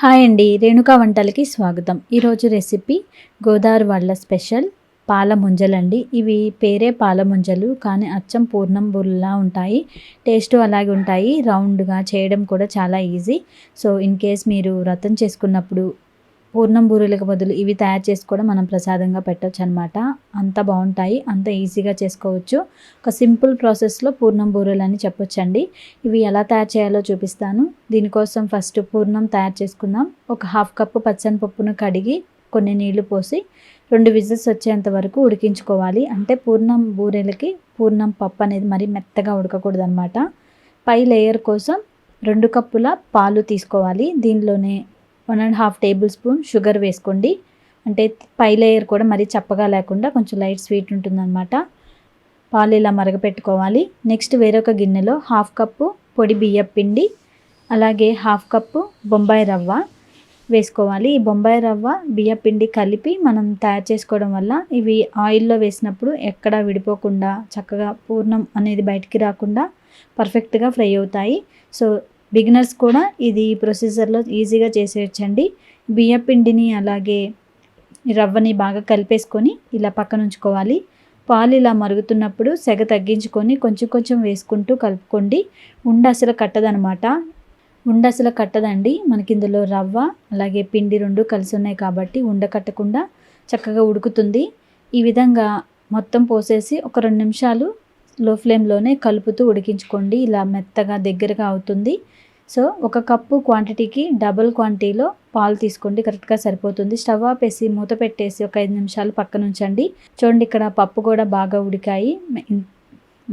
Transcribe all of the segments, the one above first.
Hi అండి రేణుకా వంటలకి స్వాగతం. ఈరోజు రెసిపీ గోదావరి వాళ్ళ స్పెషల్ పాల ముంజలండి ఇవి పేరే పాల ముంజలు కానీ అచ్చం పూర్ణం బుల్లా ఉంటాయి టేస్ట్ అలాగే ఉంటాయి. రౌండ్గా చేయడం కూడా చాలా ఈజీ. సో ఇన్ కేస్ మీరు వ్రతం చేసుకున్నప్పుడు పూర్ణం బూరెలకు బదులు ఇవి తయారు చేసుకోవడం మనం ప్రసాదంగా పెట్టవచ్చు అనమాట అంత బాగుంటాయి అంత ఈజీగా చేసుకోవచ్చు. ఒక సింపుల్ ప్రాసెస్లో పూర్ణం బూరెలు అని చెప్పొచ్చండి. ఇవి ఎలా తయారు చేయాలో చూపిస్తాను. దీనికోసం ఫస్ట్ పూర్ణం తయారు చేసుకుందాం. ఒక హాఫ్ కప్పు పచ్చని పప్పును కడిగి కొన్ని నీళ్ళు పోసి రెండు విజిల్స్ వచ్చేంత వరకు ఉడికించుకోవాలి. అంటే పూర్ణం బూరెలకి పూర్ణం పప్పు అనేది మరీ మెత్తగా ఉడకకూడదు అనమాట పై లేయర్ కోసం రెండు కప్పుల పాలు తీసుకోవాలి. దీనిలోనే one and half table spoon sugar వేసుకోండి. అంటే పై లేయర్ కూడా మరీ చప్పగా లేకుండా కొంచెం లైట్ స్వీట్ ఉంటుందన్నమాట. పాలు ఇలా మరగపెట్టుకోవాలి. నెక్స్ట్ వేరొక గిన్నెలో హాఫ్ కప్పు పొడి బియ్యం పిండి అలాగే హాఫ్ కప్పు బొంబాయి రవ్వ వేసుకోవాలి. ఈ బొంబాయి రవ్వ బియ్య పిండి కలిపి మనం తయారు చేసుకోవడం వల్ల ఇవి ఆయిల్లో వేసినప్పుడు ఎక్కడా విడిపోకుండా చక్కగా పూర్ణం అనేది బయటికి రాకుండా పర్ఫెక్ట్గా ఫ్రై అవుతాయి. సో బిగినర్స్ కూడా ఇది ప్రొసీజర్లో ఈజీగా చేసేయచ్చండి. బియ్య పిండిని అలాగే రవ్వని బాగా కలిపేసుకొని ఇలా పక్కన ఉంచుకోవాలి పాలు ఇలా మరుగుతున్నప్పుడు సెగ తగ్గించుకొని కొంచెం కొంచెం వేసుకుంటూ కలుపుకోండి. ఉండ అసలు కట్టదనమాట. ఉండ అసలు కట్టదండి. మనకి ఇందులో రవ్వ అలాగే పిండి రెండు కలిసి ఉన్నాయి కాబట్టి ఉండ కట్టకుండా చక్కగా ఉడుకుతుంది. ఈ విధంగా మొత్తం పోసేసి ఒక రెండు నిమిషాలు లో ఫ్లేమ్లోనే కలుపుతూ ఉడికించుకోండి. ఇలా మెత్తగా దగ్గరగా అవుతుంది. సో ఒక కప్పు క్వాంటిటీకి డబుల్ క్వాంటిటీలో పాలు తీసుకోండి. కరెక్ట్గా సరిపోతుంది. స్టవ్ ఆపేసి మూత పెట్టేసి ఒక ఐదు నిమిషాలు పక్కన ఉంచండి. చూడండి ఇక్కడ పప్పు కూడా బాగా ఉడికాయి.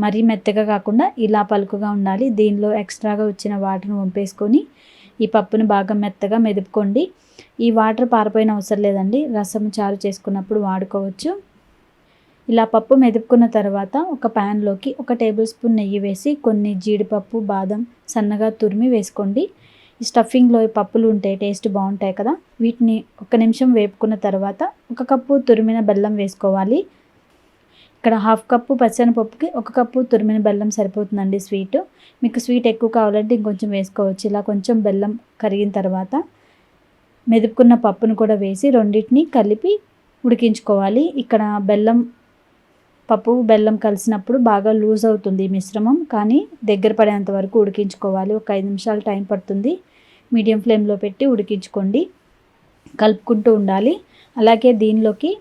మరీ మెత్తగా కాకుండా ఇలా పలుకుగా ఉండాలి. దీనిలో ఎక్స్ట్రాగా వచ్చిన వాటర్ను వంపేసుకొని ఈ పప్పును బాగా మెత్తగా మెదుపుకోండి. ఈ వాటర్ పారిపోయిన అవసరం లేదండి. రసం చారు చేసుకున్నప్పుడు వాడుకోవచ్చు. ఇలా పప్పు మెదుపుకున్న తర్వాత ఒక ప్యాన్లోకి ఒక టేబుల్ స్పూన్ నెయ్యి వేసి కొన్ని జీడిపప్పు బాదం సన్నగా తురిమి వేసుకోండి. ఈ స్టఫింగ్లో పప్పులు ఉంటాయి టేస్ట్ బాగుంటాయి కదా. వీటిని ఒక నిమిషం వేపుకున్న తర్వాత ఒక కప్పు తురిమిన బెల్లం వేసుకోవాలి. ఇక్కడ హాఫ్ కప్పు పచ్చనిపప్పుకి ఒక కప్పు తురిమిన బెల్లం సరిపోతుందండి స్వీట్ మీకు స్వీట్ ఎక్కువ కావాలంటే ఇంకొంచెం వేసుకోవచ్చు. ఇలా కొంచెం బెల్లం కరిగిన తర్వాత మెదుపుకున్న పప్పును కూడా వేసి రెండింటిని కలిపి ఉడికించుకోవాలి. ఇక్కడ బెల్లం పప్పు బెల్లం కలిసినప్పుడు బాగా లూజ్ అవుతుంది మిశ్రమం. కానీ దగ్గర పడేంత వరకు ఉడికించుకోవాలి. ఒక ఐదు నిమిషాలు టైం పడుతుంది. మీడియం ఫ్లేమ్లో పెట్టి ఉడికించుకోండి. కలుపుకుంటూ ఉండాలి. అలాగే దీనిలోకి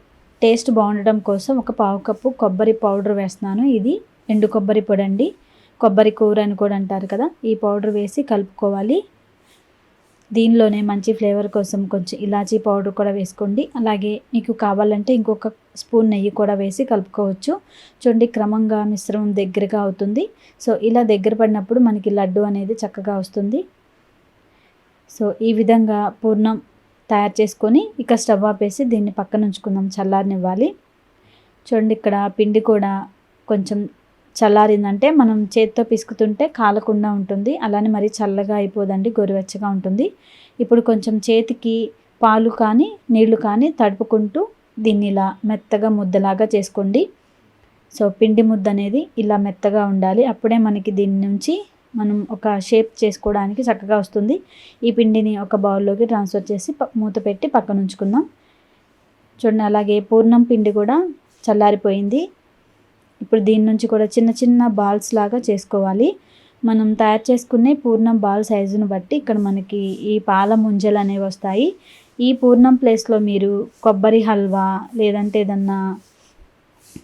టేస్ట్ బాగుండడం కోసం ఒక పావు కప్పు కొబ్బరి పౌడర్ వేస్తున్నాను. ఇది ఎండు కొబ్బరి పొడి అండి. కొబ్బరి కూర అని కూడా అంటారు కదా ఈ పౌడర్ వేసి కలుపుకోవాలి. దీనిలోనే మంచి ఫ్లేవర్ కోసం కొంచెం ఇలాచీ పౌడర్ కూడా వేసుకోండి. అలాగే మీకు కావాలంటే ఇంకొక స్పూన్ నెయ్యి కూడా వేసి కలుపుకోవచ్చు. చూడండి క్రమంగా మిశ్రమం దగ్గరగా అవుతుంది. సో ఇలా దగ్గర పడినప్పుడు మనకి లడ్డు అనేది చక్కగా వస్తుంది. సో ఈ విధంగా పూర్ణం తయారు చేసుకొని ఇక స్టవ్ ఆపేసి దీన్ని పక్కన ఉంచుకుందాం. చల్లారనివ్వాలి. చూడండి ఇక్కడ పిండి కూడా కొంచెం చల్లారిందంటే మనం చేతితో పిసుకుతుంటే కాలకుండా ఉంటుంది. అలానే మరీ చల్లగా అయిపోదండి గోరువెచ్చగా ఉంటుంది. ఇప్పుడు కొంచెం చేతికి పాలు కానీ నీళ్ళు కానీ తడుపుకుంటూ దీన్ని ఇలా మెత్తగా ముద్దలాగా చేసుకోండి. సో పిండి ముద్ద అనేది ఇలా మెత్తగా ఉండాలి. అప్పుడే మనకి దీని నుంచి మనం ఒక షేప్ చేసుకోవడానికి చక్కగా వస్తుంది. ఈ పిండిని ఒక బౌల్లోకి ట్రాన్స్ఫర్ చేసి మూత పెట్టి పక్కన ఉంచుకుందాం చూడండి అలాగే పూర్ణం పిండి కూడా చల్లారిపోయింది. ఇప్పుడు దీని నుంచి కూడా చిన్న చిన్న బాల్స్ లాగా చేసుకోవాలి. మనం తయారు చేసుకునే పూర్ణం బాల్ సైజును బట్టి ఇక్కడ మనకి ఈ పాల ముంజలు అనేవి వస్తాయి. ఈ పూర్ణం ప్లేస్లో మీరు కొబ్బరి హల్వా లేదంటే ఏదన్నా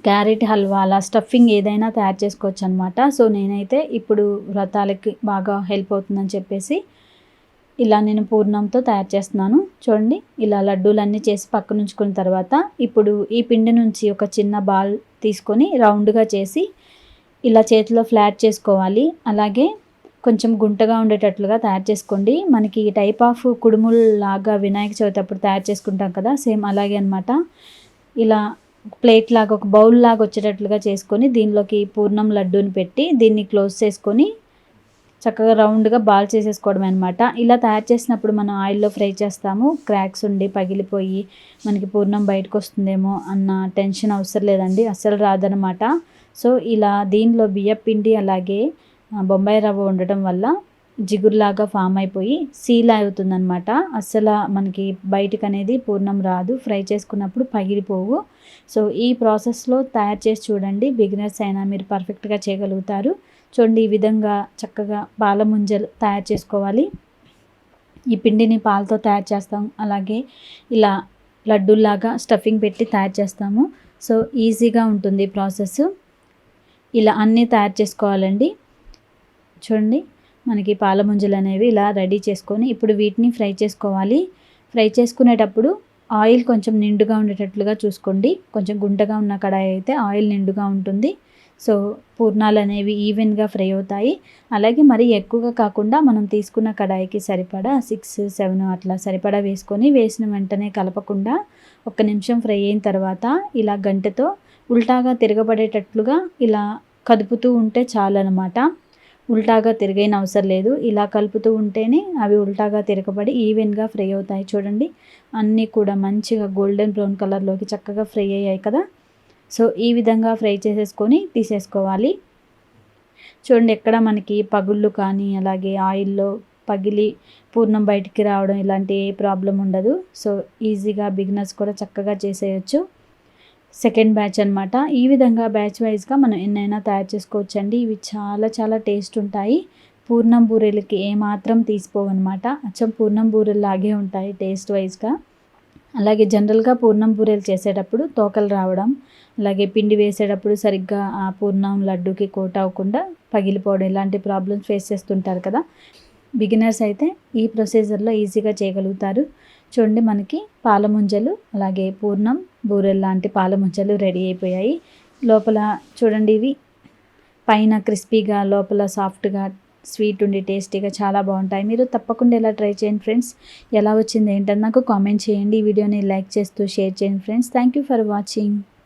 క్యారెట్ హల్వా అలా స్టఫింగ్ ఏదైనా తయారు చేసుకోవచ్చు అనమాట సో నేనైతే ఇప్పుడు వ్రతాలకి బాగా హెల్ప్ అవుతుందని చెప్పేసి ఇలా నేను పూర్ణంతో తయారు చేస్తున్నాను. చూడండి ఇలా లడ్డూలన్నీ చేసి పక్కన ఉంచుకున్న తర్వాత ఇప్పుడు ఈ పిండి నుంచి ఒక చిన్న బాల్ తీసుకొని రౌండ్గా చేసి ఇలా చేతిలో ఫ్లాట్ చేసుకోవాలి. అలాగే కొంచెం గుంటగా ఉండేటట్లుగా తయారు చేసుకోండి. మనకి ఈ టైప్ ఆఫ్ కుడుములు లాగా వినాయక చవితి అప్పుడు తయారు చేసుకుంటాం కదా సేమ్ అలాగే అనమాట ఇలా ప్లేట్ లాగా ఒక బౌల్ లాగా వచ్చేటట్లుగా చేసుకొని దీనిలోకి పూర్ణం లడ్డూని పెట్టి దీన్ని క్లోజ్ చేసుకొని చక్కగా రౌండ్గా బాల్ చేసేసుకోవడం అనమాట ఇలా తయారు చేసినప్పుడు మనం ఆయిల్లో ఫ్రై చేస్తాము. క్రాక్స్ ఉండి పగిలిపోయి మనకి పూర్ణం బయటకు వస్తుందేమో అన్న టెన్షన్ అవసరం లేదండి. అస్సలు రాదనమాట సో ఇలా దీనిలో బియ్య పిండి అలాగే బొంబాయి రవ్వ ఉండటం వల్ల జిగురులాగా ఫామ్ అయిపోయి సీల్ అవుతుందనమాట అస్సలు మనకి బయటకు అనేది పూర్ణం రాదు. ఫ్రై చేసుకున్నప్పుడు పగిలిపోవు. సో ఈ ప్రాసెస్లో తయారు చేసి చూడండి. బిగినర్స్ అయినా మీరు పర్ఫెక్ట్గా చేయగలుగుతారు. చూడండి ఈ విధంగా చక్కగా పాల ముంజలు తయారు చేసుకోవాలి. ఈ పిండిని పాలతో తయారు చేస్తాం. అలాగే ఇలా లడ్డూల్లాగా స్టఫింగ్ పెట్టి తయారు చేస్తాము. సో ఈజీగా ఉంటుంది ప్రాసెస్. ఇలా అన్నీ తయారు చేసుకోవాలండి. చూడండి మనకి పాల ముంజలు అనేవి ఇలా రెడీ చేసుకొని ఇప్పుడు వీటిని ఫ్రై చేసుకోవాలి. ఫ్రై చేసుకునేటప్పుడు ఆయిల్ కొంచెం నిండుగా ఉండేటట్లుగా చూసుకోండి. కొంచెం గుంటగా ఉన్న కడాయి అయితే ఆయిల్ నిండుగా ఉంటుంది. సో పూర్ణాలు అనేవి ఈవెన్గా ఫ్రై అవుతాయి. అలాగే మరి ఎక్కువగా కాకుండా మనం తీసుకున్న కడాయికి సరిపడా సిక్స్ సెవెన్ అట్లా సరిపడా వేసుకొని వేసిన వెంటనే కలపకుండా ఒక్క నిమిషం ఫ్రై అయిన తర్వాత ఇలా గంటతో ఉల్టాగా తిరగబడేటట్లుగా ఇలా కదుపుతూ ఉంటే చాలన్నమాట ఉల్టాగా తిరిగైన అవసరం లేదు. ఇలా కలుపుతూ ఉంటేనే అవి ఉల్టాగా తిరగబడి ఈవెన్గా ఫ్రై అవుతాయి. చూడండి అన్నీ కూడా మంచిగా గోల్డెన్ బ్రౌన్ కలర్లోకి చక్కగా ఫ్రై అయ్యాయి కదా. సో ఈ విధంగా ఫ్రై చేసేసుకొని తీసేసుకోవాలి. చూడండి ఎక్కడ మనకి పగుళ్ళు కానీ అలాగే ఆయిల్లో పగిలి పూర్ణం బయటికి రావడం ఇలాంటి ఏ ప్రాబ్లం ఉండదు. సో ఈజీగా బిగినర్స్ కూడా చక్కగా చేసేయచ్చు. సెకండ్ బ్యాచ్ అనమాట ఈ విధంగా బ్యాచ్ వైజ్గా మనం ఎన్నైనా తయారు చేసుకోవచ్చు అండి ఇవి చాలా చాలా టేస్ట్ ఉంటాయి. పూర్ణం బూరెలకి ఏమాత్రం తీసిపోవన్నమాట. అచ్చం పూర్ణం బూరెల్లాగే ఉంటాయి టేస్ట్ వైజ్గా. అలాగే జనరల్గా పూర్ణం బూరెలు చేసేటప్పుడు తోకలు రావడం అలాగే పిండి వేసేటప్పుడు సరిగ్గా ఆ పూర్ణం లడ్డుకి కోట్ అవ్వకుండా పగిలిపోవడం ఇలాంటి ప్రాబ్లమ్స్ ఫేస్ చేస్తుంటారు కదా. బిగినర్స్ అయితే ఈ ప్రొసీజర్లో ఈజీగా చేయగలుగుతారు. చూడండి మనకి పాలముంజలు అలాగే పూర్ణం బూరెల్ లాంటి పాలముంజలు రెడీ అయిపోయాయి. లోపల చూడండి ఇవి. పైన క్రిస్పీగా లోపల సాఫ్ట్గా స్వీట్ ఉండి టేస్టీగా చాలా బాగుంటాయి. మీరు తప్పకుండా ఇలా ట్రై చేయండి ఫ్రెండ్స్. ఎలా వచ్చింది ఏంటని నాకు కామెంట్ చేయండి. ఈ వీడియోని లైక్ చేస్తూ షేర్ చేయండి friends. Thank you for watching.